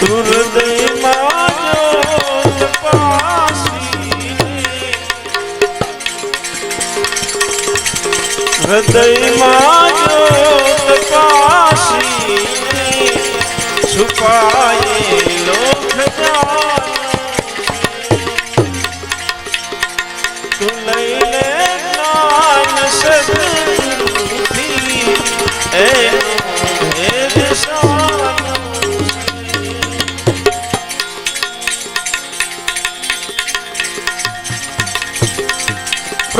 હૃદયમાં જ્યોત પાસી હૃદયમાં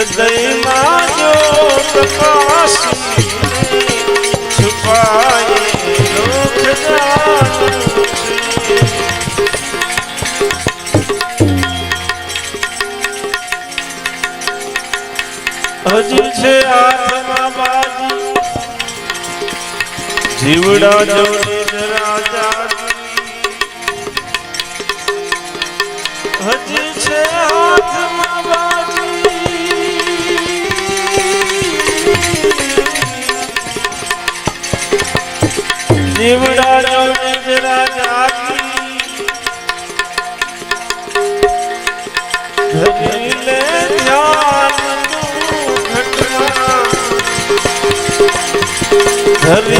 હૃદયમાં જો પ્રકાશી. છુપાયે છે બાજી. જીવડા જોડે રાજા હજી છે હાથમાં જીવડા જોડે રાજા. ધરી લે ધ્યાન ધરી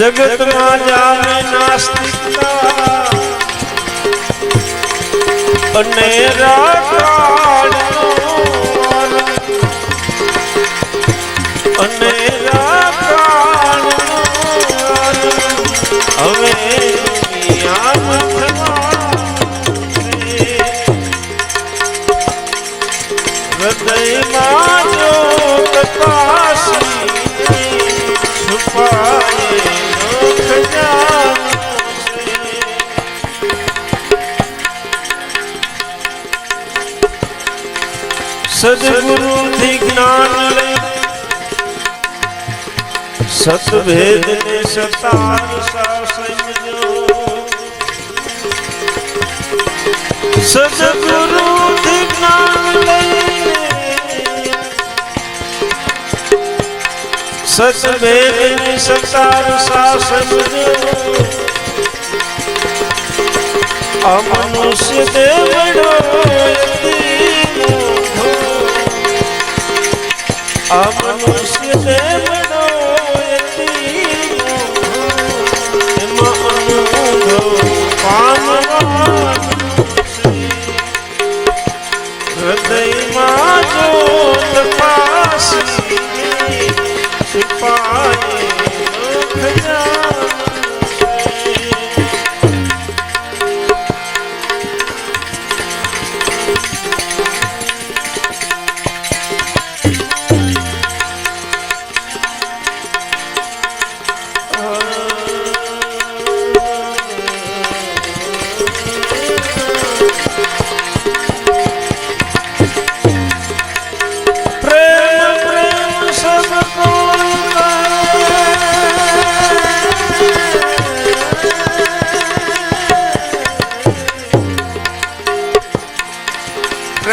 જગતમાં જામે નાસ્તિકતા. અને રાકાળનો અને સદગુરુ થી જ્ઞાન લઈ સતભેદ ને સતાર સા સમજો સદગુરુ થી જ્ઞાન લઈ સતભેદ ને સતાર સા સમજો આ મનુષ્ય દેવડો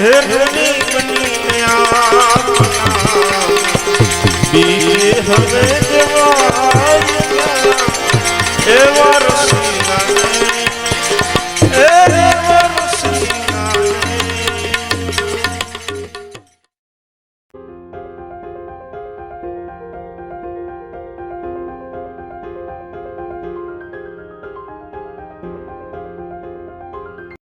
હે ઋણી બનીને બી હવે એવા